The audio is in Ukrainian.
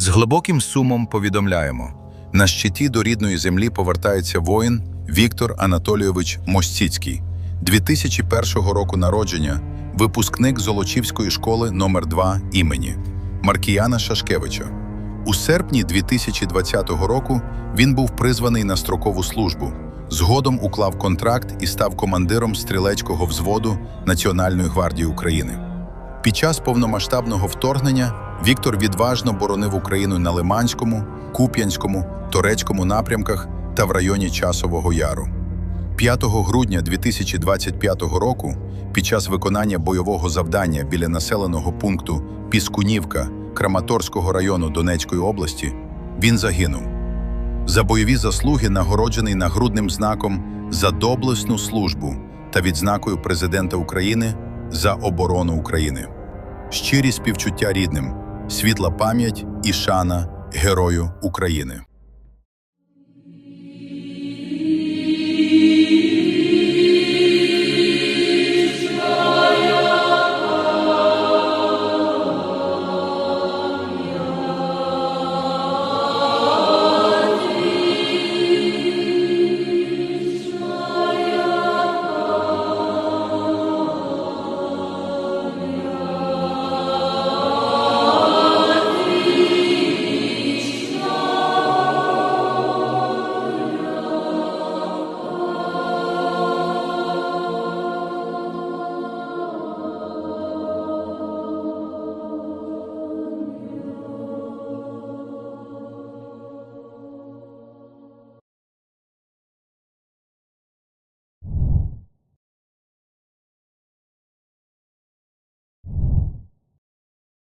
З глибоким сумом повідомляємо: на щиті до рідної землі повертається воїн Віктор Анатолійович Мостіцький, 2001 року народження, випускник Золочівської школи номер 2 імені Маркіяна Шашкевича. У серпні 2020 року він був призваний на строкову службу. Згодом уклав контракт і став командиром стрілецького взводу Національної гвардії України. Під час повномасштабного вторгнення Віктор відважно боронив Україну на Лиманському, Куп'янському, Торецькому напрямках та в районі Часового Яру. 5 грудня 2025 року, під час виконання бойового завдання біля населеного пункту Піскунівка Краматорського району Донецької області, він загинув. За бойові заслуги нагороджений нагрудним знаком за доблесну службу та відзнакою Президента України за оборону України. Щирі співчуття рідним, світла пам'ять і шана Герою України.